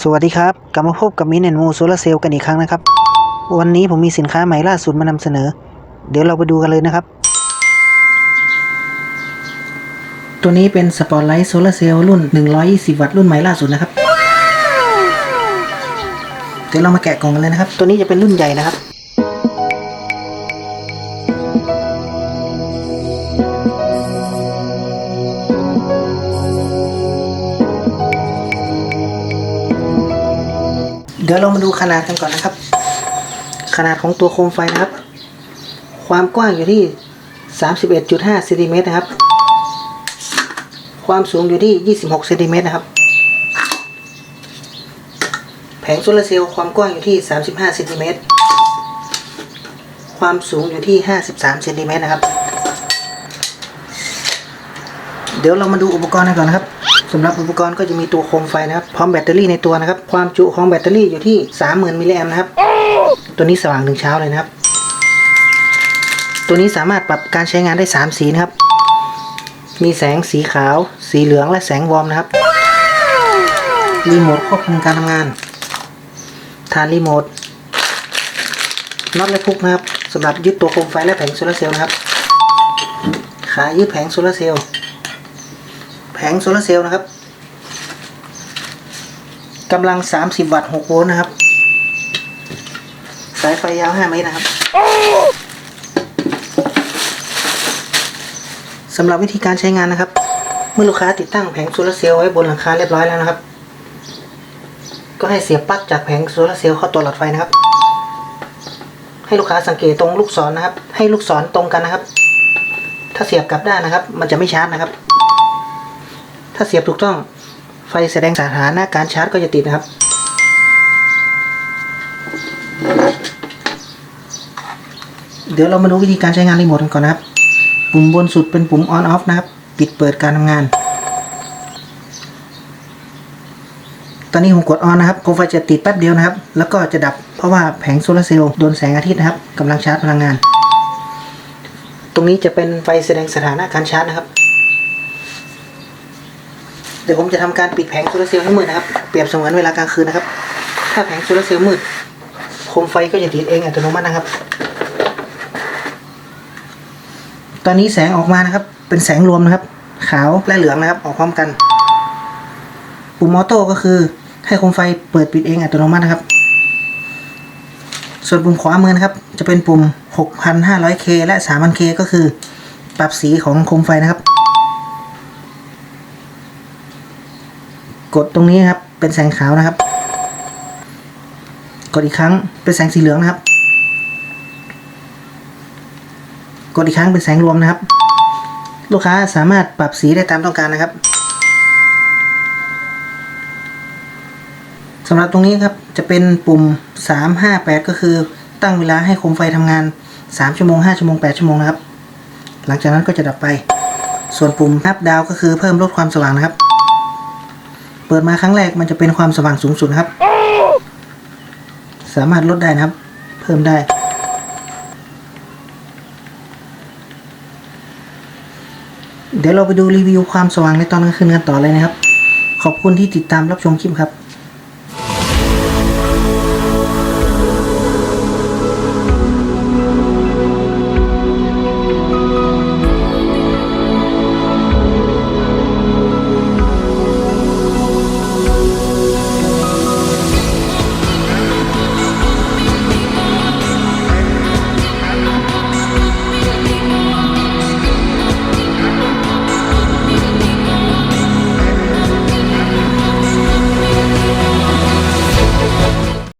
สวัสดีครับ กลับมาพบกับมินแอนมูโซลาเซลล์กันอีกครั้งนะครับ วันนี้ผมมีสินค้าใหม่ล่าสุดมานำเสนอ เดี๋ยวเราไปดูกันเลยนะครับ ตัวนี้เป็นสปอตไลท์โซลาเซลล์รุ่น 120 วัตต์รุ่นใหม่ล่าสุดนะครับ เดี๋ยวเรามาแกะกล่องกันเลยนะครับ ตัวนี้จะเป็นรุ่นใหญ่นะครับ เดี๋ยวเรามาดูขนาดกันก่อนนะครับ ขนาดของตัวโคมไฟนะครับ ความกว้างอยู่ที่ 31.5เซนติเมตรนะครับ ความสูงอยู่ที่ 26เซนติเมตรนะครับ แผงโซลาเซลล์ความกว้างอยู่ที่ 35เซนติเมตร ความสูงอยู่ที่ 53เซนติเมตรนะครับ เดี๋ยวเรามาดูอุปกรณ์กันก่อนนะครับ สำหรับอุปกรณ์ก็จะมีตัวโคมไฟนะครับ พร้อมแบตเตอรี่ในตัวนะครับ ความจุของแบตเตอรี่อยู่ที่ 30,000มิลลิแอมป์นะครับ ตัวนี้สว่างถึงเช้าเลยนะครับ ตัวนี้สามารถปรับการใช้งานได้ 3 สีนะครับ มีแสงสีขาว สีเหลืองและแสงวอร์มนะครับ รีโมทควบคุมการทำงานฐานรีโมท น็อตและพุกนะครับสำหรับยึดตัวโคมไฟและแผงโซลาเซลล์นะครับ ขายึดแผงโซลาเซลล์ งโซลาเซลล์นะครับกำลัง 30 วัตต์ 6 โวลต์นะครับ สายไฟยาว 5 เมตรนะครับสำหรับวิธีการใช้งานนะครับ เมื่อลูกค้าติดตั้งแผงโซลาเซลล์ไว้บนหลังคาเรียบร้อยแล้วนะครับ ก็ให้เสียบปลั๊กจากแผงโซลาเซลล์เข้าตัวหลอดไฟนะครับ ให้ลูกค้าสังเกตตรงลูกศรนะครับ ให้ลูกศรตรงกันนะครับ ถ้าเสียบกลับด้านนะครับ มันจะไม่ชาร์จนะครับ ถ้าเสียบถูกต้อง ไฟแสดงสถานะการชาร์จก็จะติดนะครับ เดี๋ยวเรามาดูวิธีการใช้งานรีโมทกันก่อนนะครับ ปุ่มบนสุดเป็นปุ่ม on off นะครับ ปิดเปิดการทำงาน ตอนนี้ผมกด on นะครับโคมไฟจะติดแป๊บเดียวนะครับ แล้วก็จะดับเพราะว่าแผงโซลาร์เซลล์โดนแสงอาทิตย์นะครับกำลังชาร์จพลังงาน ตรงนี้จะเป็นไฟแสดงสถานะการชาร์จนะครับ เดี๋ยวผมจะทำการปิดแผงโซลาร์เซลล์ให้มืดนะครับ เปรียบเสมือนเวลากลางคืนนะครับ ถ้าแผงโซลาร์เซลล์มืดโคมไฟก็จะติดเองอัตโนมัตินะครับ ตอนนี้แสงออกมานะครับ เป็นแสงรวมนะครับ ขาวและเหลืองนะครับ ออกพร้อมกัน ปุ่มออโต้ก็คือให้โคมไฟเปิดปิดเองอัตโนมัตินะครับ ส่วนปุ่มขวามือนะครับ จะเป็นปุ่ม 6,500K และ 3,000K ก็คือ ปรับสีของโคมไฟนะครับ กดตรงนี้ครับ เป็นแสงขาวนะครับ กดอีกครั้งเป็นแสงสีเหลืองนะครับ กดอีกครั้งเป็นแสงรวมนะครับ ลูกค้าสามารถปรับสีได้ตามต้องการนะครับสำหรับตรงนี้ครับจะเป็นปุ่ม 358 ก็คือตั้งเวลาให้โคมไฟทำงาน 3 ชั่วโมง 5 ชั่วโมง 8 ชั่วโมงนะครับ หลังจากนั้นก็จะดับไป ส่วนปุ่มนับดาวก็คือเพิ่มลดความสว่างนะครับ เปิดมาครั้งแรกมันจะเป็นความสว่างสูงสุดครับ สามารถลดได้นะครับ เพิ่มได้ เดี๋ยวเราไปดูรีวิวความสว่างในตอนกลางคืนกันต่อเลยนะครับ ขอบคุณที่ติดตามรับชมคลิปครับ